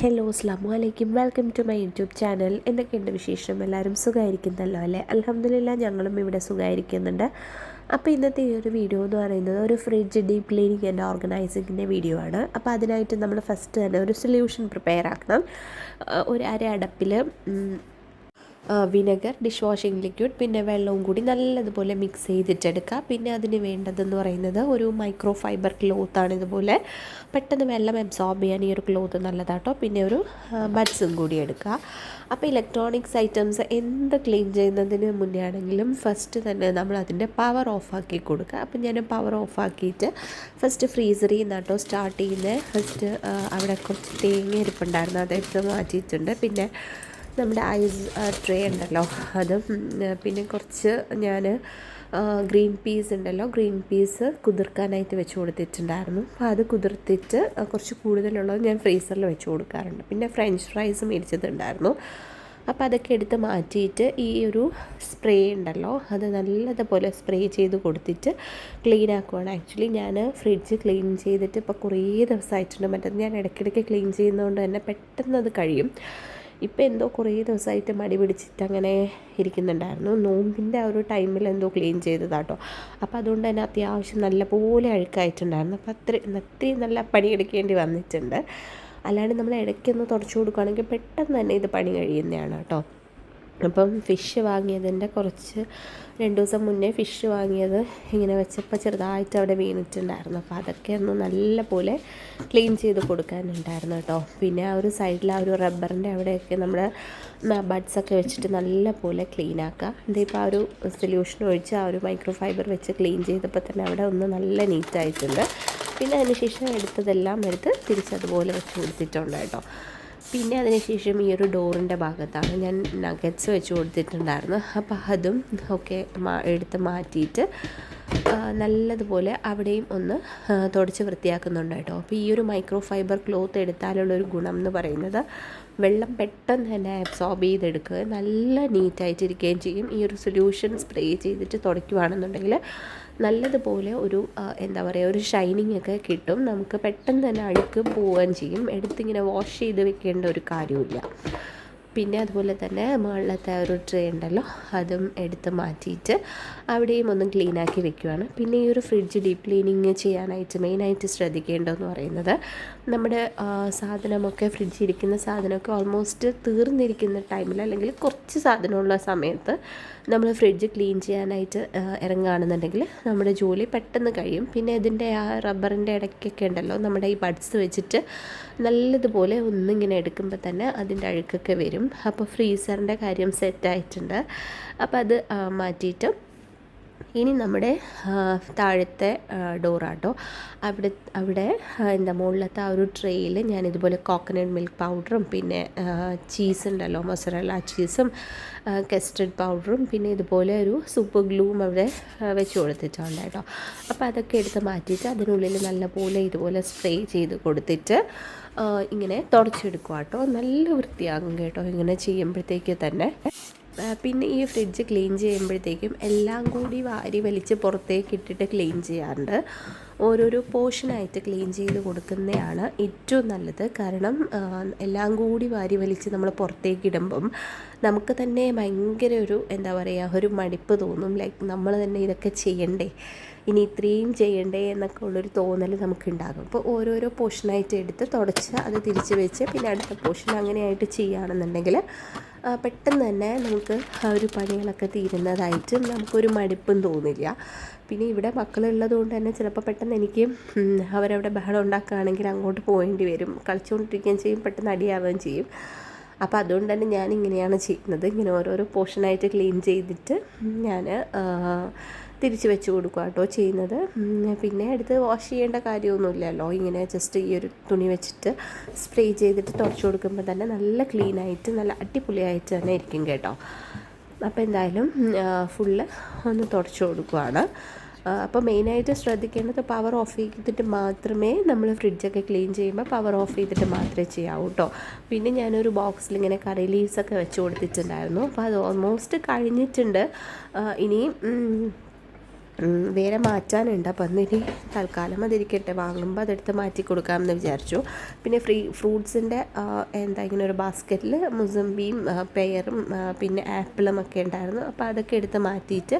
Hello അസ്ലാമു അലൈക്കും welcome to my YouTube channel എന്തൊക്കെയുണ്ട് വിശേഷം? എല്ലാവരും സുഖമായിരിക്കുന്നല്ലോ അല്ലേ? അലഹമ്മദില്ല ഞങ്ങളും ഇവിടെ സുഖമായിരിക്കുന്നുണ്ട് അപ്പോൾ ഇന്നത്തെ ഈ ഒരു വീഡിയോ എന്ന് പറയുന്നത് ഒരു ഫ്രിഡ്ജ് ഡീപ് ക്ലീനിങ് ആൻഡ് ഓർഗനൈസിങ്ങിന്റെ വീഡിയോ ആണ്. അപ്പോൾ അതിനായിട്ട് നമ്മൾ ഫസ്റ്റ് തന്നെ ഒരു സൊല്യൂഷൻ പ്രിപ്പയർ ആക്കണം. ഒരു അര അടപ്പിൽ വിനെഗർ ഡിഷ് വാഷിംഗ് ലിക്വിഡ് പിന്നെ വെള്ളവും കൂടി നല്ലതുപോലെ മിക്സ് ചെയ്തിട്ടെടുക്കുക പിന്നെ അതിന് വേണ്ടതെന്ന് പറയുന്നത് ഒരു മൈക്രോ ഫൈബർ ക്ലോത്താണ് ഇതുപോലെ. പെട്ടെന്ന് വെള്ളം അബ്സോർബ് ചെയ്യാൻ ഈ ഒരു ക്ലോത്ത് നല്ലതാട്ടോ. പിന്നെ ഒരു ബഡ്സും കൂടി എടുക്കുക. അപ്പോൾ ഇലക്ട്രോണിക്സ് ഐറ്റംസ് എന്ത് ക്ലീൻ ചെയ്യുന്നതിന് മുന്നേ ആണെങ്കിലും ഫസ്റ്റ് തന്നെ നമ്മൾ അതിന്റെ പവർ ഓഫാക്കി കൊടുക്കുക. അപ്പം ഞാൻ പവർ ഓഫാക്കിയിട്ട് ഫസ്റ്റ് ഫ്രീസറിൽ നിന്നാട്ടോ സ്റ്റാർട്ട് ചെയ്യുന്നത്. ഫസ്റ്റ് അവിടെ കുറച്ച് തേങ്ങ ഇരിപ്പുണ്ടായിരുന്നു അതെടുത്ത് മാറ്റിയിട്ടുണ്ട്. പിന്നെ നമ്മുടെ ഐസ് ട്രേ ഉണ്ടല്ലോ. അതും പിന്നെ കുറച്ച് ഞാൻ ഗ്രീൻ പീസ് ഉണ്ടല്ലോ. ഗ്രീൻ പീസ് കുതിർക്കാനായിട്ട് വെച്ച് കൊടുത്തിട്ടുണ്ടായിരുന്നു. അപ്പോൾ അത് കുതിർത്തിട്ട് കുറച്ച് കൂടുതലുള്ളത് ഞാൻ ഫ്രീസറിൽ വെച്ച് കൊടുക്കാറുണ്ട്. പിന്നെ ഫ്രഞ്ച് ഫ്രൈസ് മേടിച്ചതുണ്ടായിരുന്നു. അപ്പോൾ അതൊക്കെ എടുത്ത് മാറ്റിയിട്ട് ഈ ഒരു സ്പ്രേ ഉണ്ടല്ലോ അത് നല്ലതുപോലെ സ്പ്രേ ചെയ്ത് കൊടുത്തിട്ട് ക്ലീൻ ആക്കുവാണ്. ആക്ച്വലി ഞാൻ ഫ്രിഡ്ജ് ക്ലീൻ ചെയ്തിട്ട് ഇപ്പോൾ കുറേ ദിവസമായിട്ടുണ്ട്. മറ്റത് ഞാൻ ഇടയ്ക്കിടയ്ക്ക് ക്ലീൻ ചെയ്യുന്നതുകൊണ്ട് തന്നെ പെട്ടെന്ന് അത് കഴിയും. ഇപ്പം എന്തോ കുറേ ദിവസമായിട്ട് മടി പിടിച്ചിട്ട് അങ്ങനെ ഇരിക്കുന്നുണ്ടായിരുന്നു. നോമ്പിന്റെ ആ ഒരു ടൈമിൽ എന്തോ ക്ലീൻ ചെയ്തതാട്ടോ. അപ്പോൾ അതുകൊണ്ട് തന്നെ അത്യാവശ്യം നല്ലപോലെ അഴുക്കായിട്ടുണ്ടായിരുന്നു. അപ്പോൾ അത്ര അത്രയും നല്ല പണിയെടുക്കേണ്ടി വന്നിട്ടുണ്ട്. അല്ലാണ്ട് നമ്മൾ ഇടയ്ക്കൊന്ന് തുടച്ചു കൊടുക്കുകയാണെങ്കിൽ പെട്ടെന്ന് തന്നെ ഇത് പണി കഴിയുന്നതാണ് കേട്ടോ. അപ്പം ഫിഷ് വാങ്ങിയതിന്റെ കുറച്ച് രണ്ട് ദിവസം മുന്നേ ഫിഷ് വാങ്ങിയത് ഇങ്ങനെ വെച്ചപ്പോൾ ചെറുതായിട്ട് അവിടെ വീണിട്ടുണ്ടായിരുന്നു. അപ്പോൾ അതൊക്കെ ഒന്ന് നല്ല പോലെ ക്ലീൻ ചെയ്ത് കൊടുക്കാനുണ്ടായിരുന്നു കേട്ടോ. പിന്നെ ആ ഒരു സൈഡിൽ ആ ഒരു റബ്ബറിന്റെ അവിടെയൊക്കെ നമ്മുടെ ബഡ്സൊക്കെ വെച്ചിട്ട് നല്ല പോലെ ക്ലീൻ ആക്കുക ഇതിപ്പോൾ ആ ഒരു സൊല്യൂഷൻ ഒഴിച്ച് ആ ഒരു മൈക്രോ ഫൈബർ വെച്ച് ക്ലീൻ ചെയ്തപ്പോൾ തന്നെ അവിടെ ഒന്ന് നല്ല നീറ്റായിട്ടുണ്ട് പിന്നെ അതിനുശേഷം എടുത്തതെല്ലാം എടുത്ത് തിരിച്ചതുപോലെ വെച്ച് കൊടുത്തിട്ടുണ്ട് കേട്ടോ. പിന്നെ അതിനുശേഷം ഈ ഒരു ഡോറിന്റെ ഭാഗത്താണ് ഞാൻ നഗറ്റ്സ് വെച്ച് കൊടുത്തിട്ടുണ്ടായിരുന്നു അപ്പോൾ അതും ഒക്കെ മാ എടുത്ത് മാറ്റിയിട്ട് നല്ലതുപോലെ അവിടെയും ഒന്ന് തുടച്ച് വൃത്തിയാക്കുന്നുണ്ട് കേട്ടോ. അപ്പോൾ ഈ ഒരു മൈക്രോ ഫൈബർ ക്ലോത്ത് എടുത്താലുള്ള ഒരു ഗുണം എന്ന് പറയുന്നത് വെള്ളം പെട്ടെന്ന് തന്നെ അബ്സോർബ് ചെയ്തെടുക്കുക നല്ല നീറ്റായിട്ടിരിക്കുകയും ചെയ്യും. ഈ ഒരു സൊല്യൂഷൻ സ്പ്രേ ചെയ്തിട്ട് തുടയ്ക്കുകയാണെന്നുണ്ടെങ്കിൽ നല്ലതുപോലെ ഒരു എന്താ പറയുക ഒരു ഷൈനിങ് ഒക്കെ കിട്ടും. നമുക്ക് പെട്ടെന്ന് തന്നെ അഴുക്ക് പോവുകയും ചെയ്യും. എടുത്തിങ്ങനെ വാഷ് ചെയ്ത് വെക്കേണ്ട ഒരു കാര്യമില്ല പിന്നെ അതുപോലെ തന്നെ മുകളിലത്തെ ഒരു ട്രേ ഉണ്ടല്ലോ അതും എടുത്ത് മാറ്റിയിട്ട് അവിടെയും ഒന്ന് ക്ലീൻ ആക്കി വെക്കുകയാണ് പിന്നെ ഈ ഒരു ഫ്രിഡ്ജ് ഡീപ്പ് ക്ലീനിങ് ചെയ്യാനായിട്ട് മെയിനായിട്ട് ശ്രദ്ധിക്കേണ്ടതെന്ന് പറയുന്നത് നമ്മുടെ സാധനമൊക്കെ ഫ്രിഡ്ജിൽ ഇരിക്കുന്ന സാധനമൊക്കെ ഓൾമോസ്റ്റ് തീർന്നിരിക്കുന്ന ടൈമിൽ അല്ലെങ്കിൽ കുറച്ച് സാധനമുള്ള സമയത്ത് നമ്മൾ ഫ്രിഡ്ജ് ക്ലീൻ ചെയ്യാനായിട്ട് ഇറങ്ങുകയാണെന്നുണ്ടെങ്കിൽ നമ്മുടെ ജോലി പെട്ടെന്ന് കഴിയും. പിന്നെ ഇതിന്റെ ആ റബ്ബറിന്റെ ഇടയ്ക്കൊക്കെ ഉണ്ടല്ലോ നമ്മുടെ ഈ ബഡ്സ് വെച്ചിട്ട് നല്ലതുപോലെ ഒന്നിങ്ങനെ എടുക്കുമ്പോൾ തന്നെ അതിന്റെ അഴുക്കൊക്കെ വരും. അപ്പോൾ ഫ്രീസറിന്റെ കാര്യം സെറ്റായിട്ടുണ്ട്. അപ്പോൾ അത് മാറ്റിയിട്ട്. ഇനി നമ്മുടെ താഴത്തെ ഡോറാട്ടോ. അവിടെ അവിടെ എന്താ മുകളിലത്തെ ആ ഒരു ട്രേയിൽ ഞാൻ ഇതുപോലെ കോക്കനട്ട് മിൽക്ക് പൗഡറും പിന്നെ ചീസ് ഉണ്ടല്ലോ മൊസറല്ല ചീസും കസ്റ്റഡ് പൗഡറും പിന്നെ ഇതുപോലെ ഒരു സൂപ്പർ ഗ്ലൂവും അവിടെ വെച്ച് കൊടുത്തിട്ടുണ്ട് കേട്ടോ. അപ്പോൾ അതൊക്കെ എടുത്ത് മാറ്റിയിട്ട് അതിനുള്ളിൽ നല്ലപോലെ ഇതുപോലെ സ്പ്രേ ചെയ്ത് കൊടുത്തിട്ട് ഇങ്ങനെ തുടച്ചെടുക്കുക കേട്ടോ. നല്ല വൃത്തിയാകും കേട്ടോ ഇങ്ങനെ ചെയ്യുമ്പോഴത്തേക്ക് തന്നെ. പിന്നെ ഈ ഫ്രിഡ്ജ് ക്ലീൻ ചെയ്യുമ്പോഴത്തേക്കും എല്ലാം കൂടി വാരി വലിച്ച് പുറത്തേക്ക് ഇട്ടിട്ട് ക്ലീൻ ചെയ്യാറുണ്ട്. ഓരോരോ പോർഷനായിട്ട് ക്ലീൻ ചെയ്ത് കൊടുക്കുന്നതാണ് ഏറ്റവും നല്ലത്. കാരണം എല്ലാം കൂടി വാരി വലിച്ച് നമ്മൾ പുറത്തേക്ക് ഇടുമ്പം നമുക്ക് തന്നെ ഭയങ്കര ഒരു എന്താ പറയുക ഒരു മടിപ്പ് തോന്നും. ലൈക്ക് നമ്മൾ തന്നെ ഇതൊക്കെ ചെയ്യണ്ടേ. ഇനി ഇത്രയും ചെയ്യണ്ടേ എന്നൊക്കെ ഉള്ളൊരു തോന്നൽ നമുക്കുണ്ടാകും. അപ്പോൾ ഓരോരോ പോർഷനായിട്ട് എടുത്ത് തുടച്ച് അത് തിരിച്ച് വെച്ച് പിന്നെ അടുത്ത പോർഷൻ അങ്ങനെയായിട്ട് ചെയ്യുകയാണെന്നുണ്ടെങ്കിൽ പെട്ടെന്ന് തന്നെ നമുക്ക് ആ ഒരു പണികളൊക്കെ തീരുന്നതായിട്ട് നമുക്കൊരു മടുപ്പും തോന്നില്ല. പിന്നെ ഇവിടെ മക്കളുള്ളത് കൊണ്ട് തന്നെ ചിലപ്പോൾ പെട്ടെന്ന് എനിക്ക് അവരവിടെ ബഹളം ഉണ്ടാക്കുകയാണെങ്കിൽ അങ്ങോട്ട് പോകേണ്ടി വരും. കളിച്ചുകൊണ്ടിരിക്കുകയും ചെയ്യും പെട്ടെന്ന് അടിയാവുകയും ചെയ്യും. അപ്പോൾ അതുകൊണ്ട് തന്നെ ഞാൻ ഇങ്ങനെയാണ് ചെയ്യുന്നത്. ഇങ്ങനെ ഓരോരോ പോർഷനായിട്ട് ക്ലീൻ ചെയ്തിട്ട് ഞാൻ തിരിച്ച് വെച്ച് കൊടുക്കുക കേട്ടോ ചെയ്യുന്നത്. പിന്നെ എടുത്ത് വാഷ് ചെയ്യേണ്ട കാര്യമൊന്നുമില്ലല്ലോ. ഇങ്ങനെ ജസ്റ്റ് ഈ ഒരു തുണി വെച്ചിട്ട് സ്പ്രേ ചെയ്തിട്ട് തുടച്ചു കൊടുക്കുമ്പോൾ തന്നെ നല്ല ക്ലീനായിട്ട് നല്ല അടിപൊളിയായിട്ട് തന്നെ ഇരിക്കും കേട്ടോ. അപ്പോൾ എന്തായാലും ഫുള്ള് ഒന്ന് തുടച്ചു കൊടുക്കുവാണ്. അപ്പോൾ മെയിനായിട്ട് ശ്രദ്ധിക്കേണ്ടത് പവർ ഓഫ് ചെയ്തിട്ട് മാത്രമേ നമ്മൾ ഫ്രിഡ്ജൊക്കെ ക്ലീൻ ചെയ്യുമ്പോൾ പവർ ഓഫ് ചെയ്തിട്ട് മാത്രമേ ചെയ്യാവൂ കേട്ടോ. പിന്നെ ഞാനൊരു ബോക്സിൽ ഇങ്ങനെ കറി ലീവ്സൊക്കെ വെച്ച് കൊടുത്തിട്ടുണ്ടായിരുന്നു. അപ്പോൾ അത് ഓൾമോസ്റ്റ് കഴിഞ്ഞിട്ടുണ്ട്. ഇനി വേറെ മാറ്റാനുണ്ട്. അപ്പം അന്നിനി തൽക്കാലം അതിരിക്കട്ടെ. വാങ്ങുമ്പോൾ അതെടുത്ത് മാറ്റി കൊടുക്കാമെന്ന് വിചാരിച്ചു. പിന്നെ ഫ്രീ ഫ്രൂട്ട്സിന്റെ എന്താ ഇങ്ങനെ ഒരു ബാസ്ക്കറ്റിൽ മുസമ്പിയും പെയറും പിന്നെ ആപ്പിളും ഒക്കെ ഉണ്ടായിരുന്നു. അപ്പോൾ അതൊക്കെ എടുത്ത് മാറ്റിയിട്ട്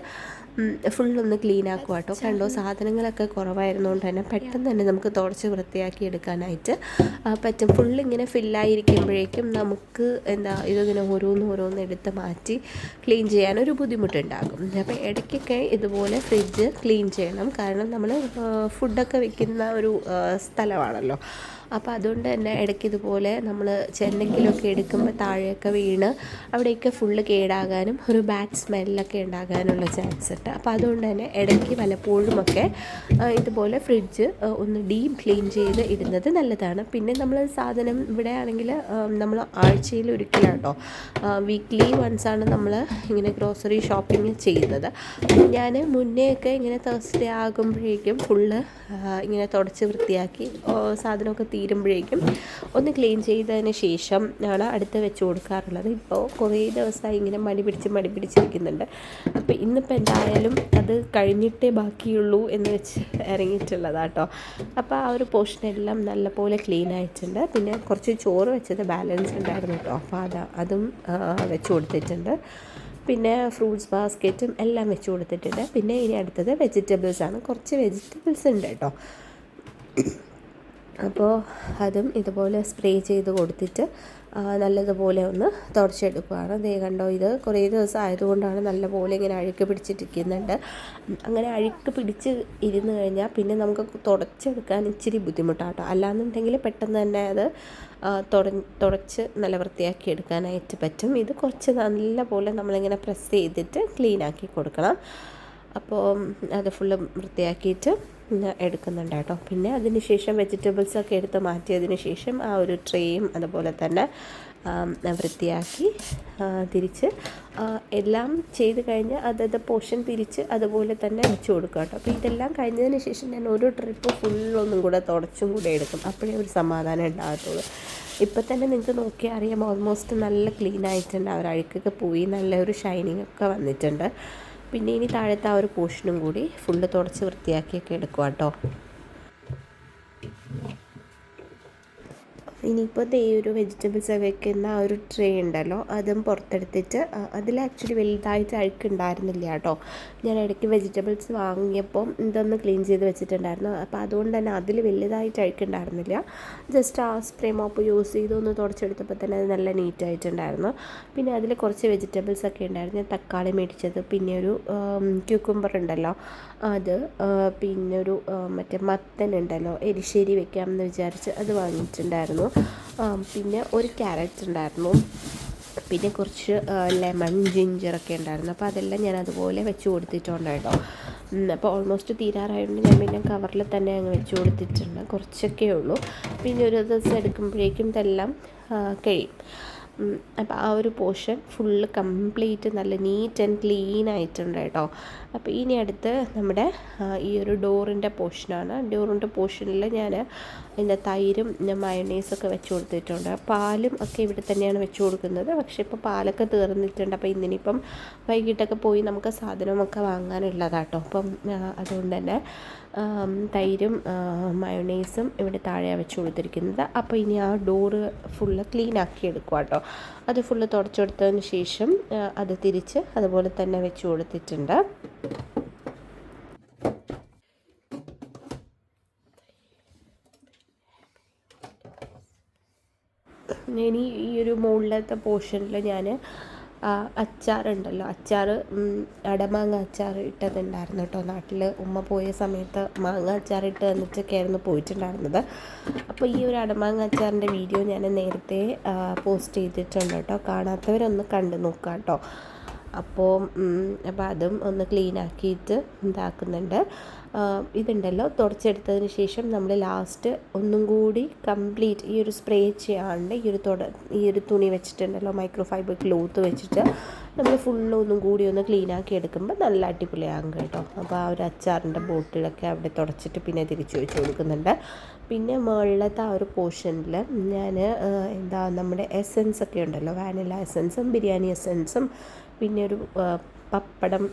ഫുള്ളൊന്ന് ക്ലീൻ ആക്കുക കേട്ടോ കണ്ടോ സാധനങ്ങളൊക്കെ കുറവായിരുന്നുകൊണ്ട് തന്നെ പെട്ടെന്ന് തന്നെ നമുക്ക് തുടച്ച് വൃത്തിയാക്കി എടുക്കാനായിട്ട് പറ്റും. ഫുള്ള് ഇങ്ങനെ ഫില്ലായിരിക്കുമ്പോഴേക്കും നമുക്ക് എന്താ ഇതിങ്ങനെ ഓരോന്ന് ഓരോന്ന് എടുത്ത് മാറ്റി ക്ലീൻ ചെയ്യാനൊരു ബുദ്ധിമുട്ടുണ്ടാകും. അപ്പോൾ ഇടയ്ക്കൊക്കെ ഇതുപോലെ ഫ്രിഡ്ജ് ക്ലീൻ ചെയ്യണം. കാരണം നമ്മൾ ഫുഡൊക്കെ വെക്കുന്ന ഒരു സ്ഥലമാണല്ലോ. അപ്പോൾ അതുകൊണ്ട് തന്നെ ഇടയ്ക്ക് ഇതുപോലെ നമ്മൾ ചെന്നെങ്കിലൊക്കെ എടുക്കുമ്പോൾ താഴെയൊക്കെ വീണ് അവിടെയൊക്കെ ഫുള്ള് കേടാകാനും ഒരു ബാഡ് സ്മെല്ലൊക്കെ ഉണ്ടാകാനുള്ള ചാൻസ് ഉണ്ട്. അപ്പോൾ അതുകൊണ്ട് തന്നെ ഇടയ്ക്ക് പലപ്പോഴുമൊക്കെ ഇതുപോലെ ഫ്രിഡ്ജ് ഒന്ന് ഡീപ് ക്ലീൻ ചെയ്ത് ഇടുന്നത് നല്ലതാണ്. പിന്നെ നമ്മൾ സാധനം ഇവിടെ ആണെങ്കിൽ നമ്മൾ ആഴ്ചയിൽ ഒരിക്കലാട്ടോ വീക്ക്ലി വൺസ് ആണ് നമ്മൾ ഇങ്ങനെ ഗ്രോസറി ഷോപ്പിംഗ് ചെയ്യുന്നത്. ഞാൻ മുന്നേയൊക്കെ ഇങ്ങനെ തേഴ്സ്ഡേ ആകുമ്പോഴേക്കും ഫുള്ള് ഇങ്ങനെ തുടച്ച് വൃത്തിയാക്കി സാധനമൊക്കെ തീരുമ്പോഴേക്കും ഒന്ന് ക്ലീൻ ചെയ്തതിന് ശേഷം ആണ് അടുത്ത് വെച്ച് കൊടുക്കാറുള്ളത്. ഇപ്പോൾ കുറേ ദിവസമായി ഇങ്ങനെ മടി പിടിച്ച് മടി പിടിച്ചിരിക്കുന്നുണ്ട്. അപ്പോൾ ഇന്നിപ്പോൾ എന്തായാലും അത് കഴിഞ്ഞിട്ടേ ബാക്കിയുള്ളൂ എന്ന് വെച്ച് ഇറങ്ങിയിട്ടുള്ളതാട്ടോ. അപ്പോൾ ആ ഒരു പോർഷൻ എല്ലാം നല്ലപോലെ ക്ലീൻ ആയിട്ടുണ്ട്. പിന്നെ കുറച്ച് ചോറ് വെച്ചത് ബാലൻസ് ഉണ്ടായിരുന്നു കേട്ടോ അപ്പോൾ അത് അതും വെച്ച് കൊടുത്തിട്ടുണ്ട്. പിന്നെ ഫ്രൂട്ട്സ് ബാസ്ക്കറ്റും എല്ലാം വെച്ച് കൊടുത്തിട്ടുണ്ട്. പിന്നെ ഇനി അടുത്തത് വെജിറ്റബിൾസ് ആണ്. കുറച്ച് വെജിറ്റബിൾസ് ഉണ്ട് കേട്ടോ അപ്പോൾ അതും ഇതുപോലെ സ്പ്രേ ചെയ്ത് കൊടുത്തിട്ട് നല്ലതുപോലെ ഒന്ന് തുടച്ചെടുക്കുകയാണ്. ദേ കണ്ടോ ഇത് കുറേ ദിവസം ആയതുകൊണ്ടാണ് നല്ലപോലെ ഇങ്ങനെ അഴുക്ക് പിടിച്ചിട്ടിരിക്കുന്നുണ്ട്. അങ്ങനെ അഴുക്ക് പിടിച്ച് ഇരുന്ന് കഴിഞ്ഞാൽ പിന്നെ നമുക്ക് തുടച്ചെടുക്കാൻ ഇച്ചിരി ബുദ്ധിമുട്ടാട്ടോ. അല്ലാന്നുണ്ടെങ്കിൽ പെട്ടെന്ന് തന്നെ അത് തുട തുടച്ച് നല്ല വൃത്തിയാക്കി എടുക്കാനായിട്ട് പറ്റും. ഇത് കുറച്ച് നല്ലപോലെ നമ്മളിങ്ങനെ പ്രസ് ചെയ്തിട്ട് ക്ലീൻ ആക്കി കൊടുക്കണം. അപ്പോൾ അത് ഫുള്ള് വൃത്തിയാക്കിയിട്ട് എടുക്കുന്നുണ്ട് കേട്ടോ. പിന്നെ അതിനുശേഷം വെജിറ്റബിൾസ് ഒക്കെ എടുത്ത് മാറ്റിയതിന് ശേഷം ആ ഒരു ട്രേയും അതുപോലെ തന്നെ വൃത്തിയാക്കി തിരിച്ച് എല്ലാം ചെയ്ത് കഴിഞ്ഞ് അതത് പോർഷൻ തിരിച്ച് അതുപോലെ തന്നെ വെച്ച് കൊടുക്കുക കേട്ടോ. അപ്പോൾ ഇതെല്ലാം കഴിഞ്ഞതിന് ശേഷം ഞാൻ ഓരോ ട്രിപ്പ് ഫുള്ളൊന്നും കൂടെ തുടച്ചും കൂടെ എടുക്കും. അപ്പോഴേ ഒരു സമാധാനം ഉണ്ടാകത്തുള്ളൂ. ഇപ്പം തന്നെ നിങ്ങൾക്ക് നോക്കിയാൽ അറിയാം ഓൾമോസ്റ്റ് നല്ല ക്ലീൻ ആയിട്ടുണ്ട്. ആ അഴുക്കൊക്കെ പോയി നല്ലൊരു ഷൈനിങ് ഒക്കെ വന്നിട്ടുണ്ട്. പിന്നെ ഇനി താഴത്തെ ആ ഒരു പോർഷനും കൂടി ഫുള്ള് തുടച്ച് വൃത്തിയാക്കിയൊക്കെ എടുക്കുക കേട്ടോ ഇനിയിപ്പോൾ ദേ ഒരു വെജിറ്റബിൾസ് വെക്കുന്ന ആ ഒരു ട്രേ ഉണ്ടല്ലോ അതും പുറത്തെടുത്തിട്ട് അതിൽ ആക്ച്വലി വലുതായിട്ട് അഴുക്കുണ്ടായിരുന്നില്ല കേട്ടോ. ഞാൻ ഇടയ്ക്ക് വെജിറ്റബിൾസ് വാങ്ങിയപ്പോൾ ഇതൊന്ന് ക്ലീൻ ചെയ്ത് വെച്ചിട്ടുണ്ടായിരുന്നു. അപ്പോൾ അതുകൊണ്ട് തന്നെ അതിൽ വലുതായിട്ട് അഴുക്കുണ്ടായിരുന്നില്ല. ജസ്റ്റ് ആ സ്പ്രേ മോപ്പ് യൂസ് ചെയ്ത് ഒന്ന് തുടച്ചെടുത്തപ്പോൾ തന്നെ അത് നല്ല നീറ്റായിട്ടുണ്ടായിരുന്നു പിന്നെ അതിൽ കുറച്ച് വെജിറ്റബിൾസ് ഒക്കെ ഉണ്ടായിരുന്നു. ഞാൻ തക്കാളി മേടിച്ചത് പിന്നെ ഒരു ക്യൂക്കുംബർ ഉണ്ടല്ലോ അത് പിന്നെ ഒരു മറ്റേ മത്തൻ ഉണ്ടല്ലോ എരിശ്ശേരി വെക്കാമെന്ന് വിചാരിച്ച് അത് വാങ്ങിയിട്ടുണ്ടായിരുന്നു. പിന്നെ ഒരു ക്യാരറ്റ് ഉണ്ടായിരുന്നു. പിന്നെ കുറച്ച് ലെമൺ ജിഞ്ചറൊക്കെ ഉണ്ടായിരുന്നു. അപ്പോൾ അതെല്ലാം ഞാൻ അതുപോലെ വെച്ച് കൊടുത്തിട്ടുണ്ട് കേട്ടോ. അപ്പോൾ ഓൾമോസ്റ്റ് തീരാറായതുകൊണ്ട് ഞാൻ പിന്നെ കവറിൽ തന്നെ അങ്ങ് വെച്ച് കൊടുത്തിട്ടുണ്ട്. കുറച്ചൊക്കെ ഉള്ളൂ. പിന്നെ ഒരു ദിവസം എടുക്കുമ്പോഴേക്കും ഇതെല്ലാം കഴിയും. അപ്പോൾ ആ ഒരു പോർഷൻ ഫുള്ള് കംപ്ലീറ്റ് നല്ല നീറ്റ് ആൻഡ് ക്ലീൻ ആയിട്ടുണ്ട് കേട്ടോ. അപ്പോൾ ഇനി അടുത്ത് നമ്മുടെ ഈ ഒരു ഡോറിന്റെ പോർഷനാണ് ഡോറിന്റെ പോർഷനിൽ ഞാൻ അതിന്റെ തൈരും മയണൈസൊക്കെ വെച്ച് കൊടുത്തിട്ടുണ്ട്. പാലും ഒക്കെ ഇവിടെ തന്നെയാണ് വെച്ച് കൊടുക്കുന്നത്. പക്ഷേ ഇപ്പോൾ പാലൊക്കെ തീർന്നിട്ടുണ്ട്. അപ്പോൾ ഇന്നിനിപ്പം വൈകിട്ടൊക്കെ പോയി നമുക്ക് സാധനമൊക്കെ വാങ്ങാനുള്ളതാട്ടോ. അപ്പം അതുകൊണ്ട് തന്നെ തൈരും മയോണൈസും ഇവിടെ താഴെ വെച്ച് കൊടുത്തിരിക്കുന്നത്. അപ്പോൾ ഇനി ആ ഡോറ് ഫുള്ള് ക്ലീൻ ആക്കി എടുക്കുക കേട്ടോ അത് ഫുള്ള് തുടച്ചെടുത്തതിന് ശേഷം അത് തിരിച്ച് അതുപോലെ തന്നെ വെച്ച് കൊടുത്തിട്ടുണ്ട്. ഇനി ഈ ഒരു മുകളിലത്തെ പോർഷനിൽ ഞാൻ അച്ചാറുണ്ടല്ലോ. അച്ചാർ അടമാങ്ങ അച്ചാർ ഇട്ടതുണ്ടായിരുന്നു കേട്ടോ. നാട്ടിൽ ഉമ്മ പോയ സമയത്ത് മാങ്ങ അച്ചാർ ഇട്ട് തന്നിട്ടൊക്കെയായിരുന്നു പോയിട്ടുണ്ടായിരുന്നത്. അപ്പോൾ ഈ ഒരു അടമാങ്ങ അച്ചാറിന്റെ വീഡിയോ ഞാൻ നേരത്തെ പോസ്റ്റ് ചെയ്തിട്ടുണ്ട് കേട്ടോ. കാണാത്തവരൊന്ന് കണ്ടു നോക്കാം കേട്ടോ. അപ്പോൾ അപ്പോൾ അതും ഒന്ന് ക്ലീൻ ആക്കിയിട്ട് ഇതാക്കുന്നുണ്ട്. ഇതുണ്ടല്ലോ. തുടച്ചെടുത്തതിന് ശേഷം നമ്മൾ ലാസ്റ്റ് ഒന്നും കൂടി കംപ്ലീറ്റ് ഈ ഒരു സ്പ്രേ ചെയ്യാണ്ട് ഈ ഒരു തുട ഈ ഒരു തുണി വെച്ചിട്ടുണ്ടല്ലോ മൈക്രോ ഫൈബർ ക്ലോത്ത് വെച്ചിട്ട് നമ്മൾ ഫുള്ള് ഒന്നും കൂടി ഒന്ന് ക്ലീൻ ആക്കി എടുക്കുമ്പോൾ നല്ല അടിപൊളിയാകും കേട്ടോ. അപ്പോൾ ആ ഒരു അച്ചാറിന്റെ ബോട്ടിലൊക്കെ അവിടെ തുടച്ചിട്ട് പിന്നെ തിരിച്ചു വെച്ച് കൊടുക്കുന്നുണ്ട്. പിന്നെ മുകളിലത്തെ ആ ഒരു പോർഷനിൽ ഞാൻ എന്താ നമ്മുടെ എസൻസ് ഒക്കെ ഉണ്ടല്ലോ വാനില എസൻസും ബിരിയാണി എസൻസും പിന്നെ ഒരു പപ്പടം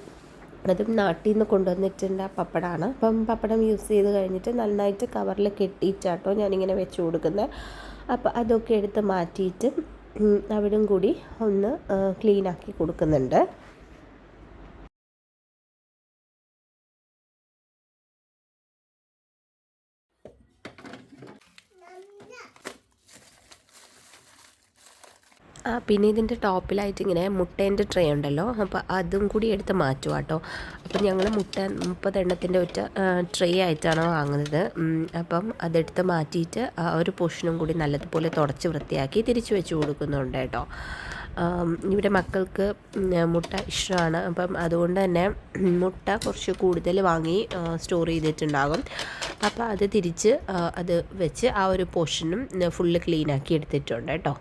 അതും നാട്ടിൽ നിന്ന് കൊണ്ടുവന്നിട്ടുണ്ട് പപ്പടമാണ് അപ്പം പപ്പടം യൂസ് ചെയ്ത് കഴിഞ്ഞിട്ട് നന്നായിട്ട് കവറിൽ കെട്ടിയിട്ടാട്ടോ ഞാനിങ്ങനെ വെച്ച് കൊടുക്കുന്നത് അപ്പോൾ അതൊക്കെ എടുത്ത് മാറ്റിയിട്ട് അവിടും കൂടി ഒന്ന് ക്ലീനാക്കി കൊടുക്കുന്നുണ്ട്. പിന്നെ ഇതിന്റെ ടോപ്പിലായിട്ട് ഇങ്ങനെ മുട്ടേന്റെ ട്രേ ഉണ്ടല്ലോ. അപ്പോൾ അതും കൂടി എടുത്ത് മാറ്റുക കേട്ടോ അപ്പം ഞങ്ങൾ മുട്ട മുപ്പതെണ്ണത്തിന്റെ ഒറ്റ ട്രേ ആയിട്ടാണ് വാങ്ങുന്നത്. അപ്പം അതെടുത്ത് മാറ്റിയിട്ട് ആ ഒരു പോഷനും കൂടി നല്ലതുപോലെ തുടച്ച് വൃത്തിയാക്കി തിരിച്ചു വെച്ച് കൊടുക്കുന്നുണ്ട് കേട്ടോ ഇവിടെ മക്കൾക്ക് മുട്ട ഇഷ്ടമാണ്. അപ്പം അതുകൊണ്ട് തന്നെ മുട്ട കുറച്ച് കൂടുതൽ വാങ്ങി സ്റ്റോർ ചെയ്തിട്ടുണ്ടാകും. അപ്പോൾ അത് തിരിച്ച് അത് വെച്ച് ആ ഒരു പോർഷനും ഫുള്ള് ക്ലീനാക്കി എടുത്തിട്ടുണ്ട് കേട്ടോ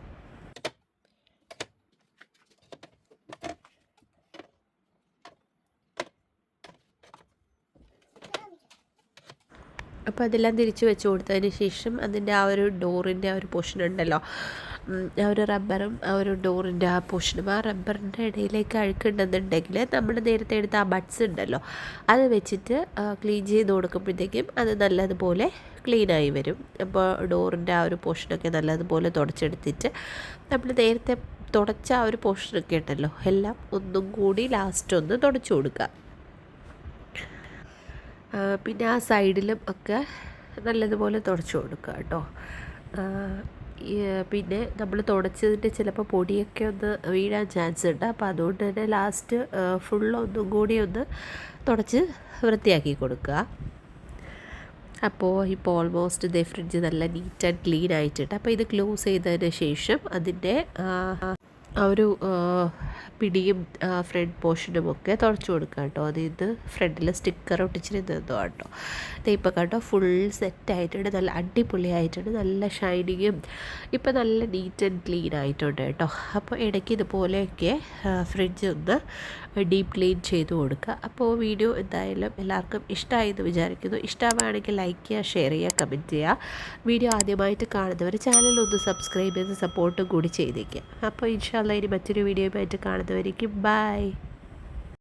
അപ്പോൾ അതെല്ലാം തിരിച്ച് വെച്ച് കൊടുത്തതിന് ശേഷം അതിന്റെ ആ ഒരു ഡോറിന്റെ ആ ഒരു പോഷൻ ഉണ്ടല്ലോ. ആ ഒരു റബ്ബറും ആ ഒരു ഡോറിന്റെ ആ പോർഷനും ആ റബ്ബറിന്റെ ഇടയിലേക്ക് അഴുക്കുണ്ടെന്നുണ്ടെങ്കിൽ നമ്മൾ നേരത്തെ എടുത്ത ആ ബഡ്സ് ഉണ്ടല്ലോ അത് വെച്ചിട്ട് ക്ലീൻ ചെയ്ത് കൊടുക്കുമ്പോഴത്തേക്കും അത് നല്ലതുപോലെ ക്ലീനായി വരും. അപ്പോൾ ഡോറിന്റെ ആ ഒരു പോർഷനൊക്കെ നല്ലതുപോലെ തുടച്ചെടുത്തിട്ട് നമ്മൾ നേരത്തെ തുടച്ച ആ ഒരു പോർഷനൊക്കെ ഉണ്ടല്ലോ എല്ലാം ഒന്നും കൂടി ലാസ്റ്റ് ഒന്ന് തുടച്ചു കൊടുക്കുക. പിന്നെ ആ സൈഡിലും ഒക്കെ നല്ലതുപോലെ തുടച്ചു കൊടുക്കുക കേട്ടോ. പിന്നെ നമ്മൾ തുടച്ചതിന്റെ ചിലപ്പോൾ പൊടിയൊക്കെ ഒന്ന് വീഴാൻ ചാൻസ് ഉണ്ട്. അപ്പോൾ അതുകൊണ്ട് തന്നെ ലാസ്റ്റ് ഫുള്ളൊന്നും കൂടി ഒന്ന് തുടച്ച് വൃത്തിയാക്കി കൊടുക്കുക. അപ്പോൾ ഇപ്പോൾ ഓൾമോസ്റ്റ് ഇതേ ഫ്രിഡ്ജ് നല്ല നീറ്റ് ആൻഡ് ക്ലീൻ ആയിട്ടുണ്ട്. അപ്പോൾ ഇത് ക്ലോസ് ചെയ്തതിന് ശേഷം അതിന്റെ ആ ഒരു പിടിയും ഫ്രണ്ട് പോർഷനും ഒക്കെ തുടച്ചു കൊടുക്കുക കേട്ടോ. അത് ഇത് ഫ്രണ്ടിൽ സ്റ്റിക്കർ ഒട്ടിച്ചിരുന്നതോ കേട്ടോ ഇപ്പോൾ കേട്ടോ ഫുൾ സെറ്റ് ആയിട്ടുണ്ട്. നല്ല അടിപൊളിയായിട്ടുണ്ട്. നല്ല ഷൈനിങ്ങും ഇപ്പം നല്ല നീറ്റ് ആൻഡ് ക്ലീൻ ആയിട്ടുണ്ട് കേട്ടോ. അപ്പോൾ ഇടയ്ക്ക് ഇതുപോലെയൊക്കെ ഫ്രിഡ്ജ് ഒന്ന് ഡീപ്പ് ക്ലീൻ ചെയ്ത് കൊടുക്കുക. അപ്പോൾ വീഡിയോ എന്തായാലും എല്ലാവർക്കും ഇഷ്ടമായി എന്ന് വിചാരിക്കുന്നു. ഇഷ്ടമാണെങ്കിൽ ലൈക്ക് ചെയ്യുക ഷെയർ ചെയ്യുക കമന്റ് ചെയ്യുക. വീഡിയോ ആദ്യമായിട്ട് കാണുന്നവർ ചാനൽ ഒന്ന് സബ്സ്ക്രൈബ് ചെയ്ത് സപ്പോർട്ടും കൂടി ചെയ്തേക്കുക അപ്പോൾ ഇൻഷാല്ല ഇനി മറ്റൊരു വീഡിയോ ആയിട്ട് കാണുന്നവരേക്കും ബൈ